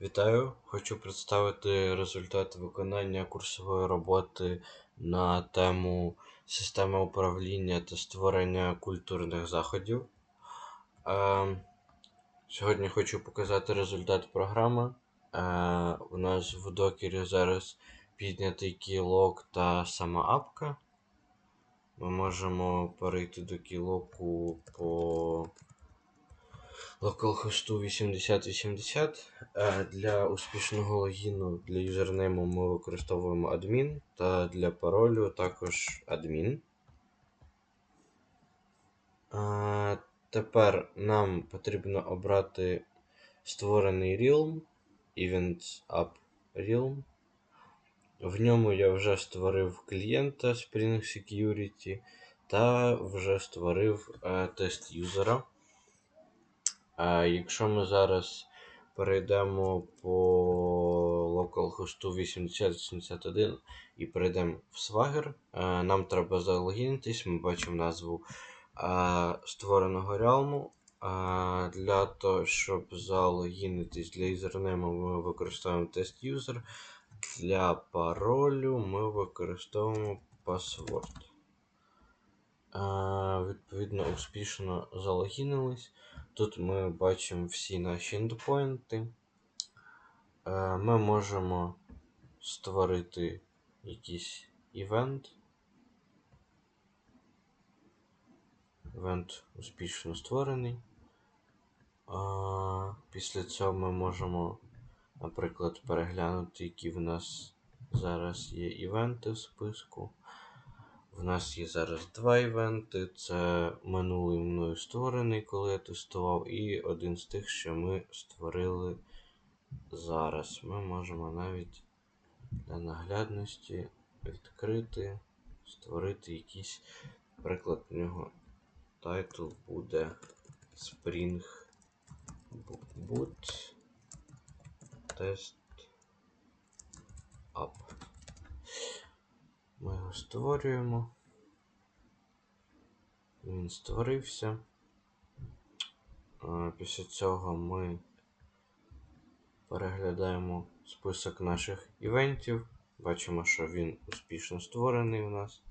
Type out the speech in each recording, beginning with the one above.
Вітаю! Хочу представити результати виконання курсової роботи на тему системи управління та створення культурних заходів. Е, Сьогодні хочу показати результат програми. Е, У нас в докері зараз піднятий кілок та сама апка. Ми можемо перейти до кілоку по localhost 8080. Е, Для успішного логіну для юзернейму ми використовуємо адмін та для паролю також адмін. Е, Тепер нам потрібно обрати створений Realm, Events App Realm. В ньому я вже створив клієнта Spring Security та вже створив е, тест юзера. Е, якщо ми зараз перейдемо по localhost 8081 і перейдемо в Swagger, е, нам треба залогінитись, ми бачимо назву е, створеного реалму. Е, для того, щоб залогінитись для юзернейму, ми використовуємо тест user. Для паролю ми використовуємо password. Відповідно, успішно залогінились. Тут ми бачимо всі наші ендпоінти. Е, Ми можемо створити якийсь івент. Івент успішно створений. Після цього ми можемо, наприклад, переглянути, які в нас зараз є івенти в списку. В нас є зараз два івенти. Це минулий мною створений, коли я тестував, і один з тих, що ми створили зараз. Ми можемо навіть для наглядності відкрити, створити якийсь, наприклад, у нього тайтл буде Spring Boot Test App. Його створюємо. Він створився. Після цього ми переглядаємо список наших івентів. Бачимо, що він успішно створений у нас.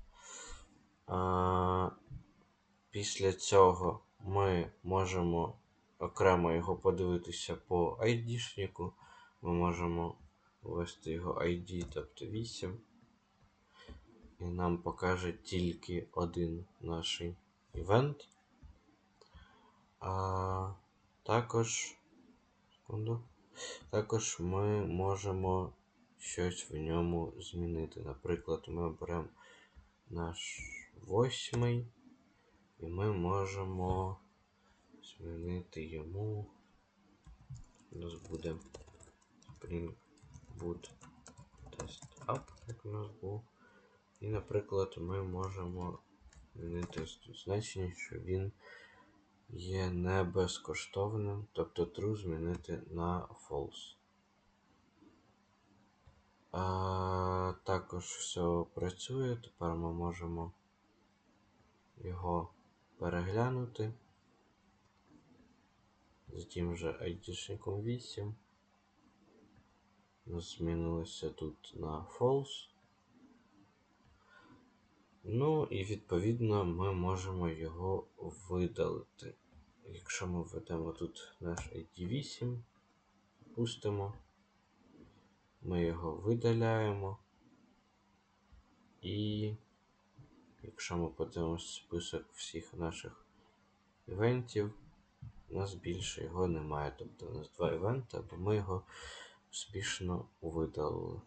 Після цього ми можемо окремо його подивитися по ID-шнику. Ми можемо ввести його ID, тобто 8. І нам покаже тільки один наш івент. А також, секунду, також ми можемо щось в ньому змінити. Наприклад, ми беремо наш восьмий, і ми можемо змінити йому. У нас буде Spring Boot Test Up, як у нас був. І, наприклад, ми можемо змінити значення, що він є не безкоштовним, тобто true змінити на false. А, Також все працює, тепер ми можемо його переглянути. З тим же ID-шником 8. У нас змінилося тут на false. Ну і відповідно ми можемо його видалити. Якщо ми введемо тут наш ID8, пустимо, ми його видаляємо. І якщо ми подивимося список всіх наших івентів, у нас більше його немає. Тобто у нас два івенти, або ми його успішно видалили.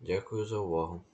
Дякую за увагу.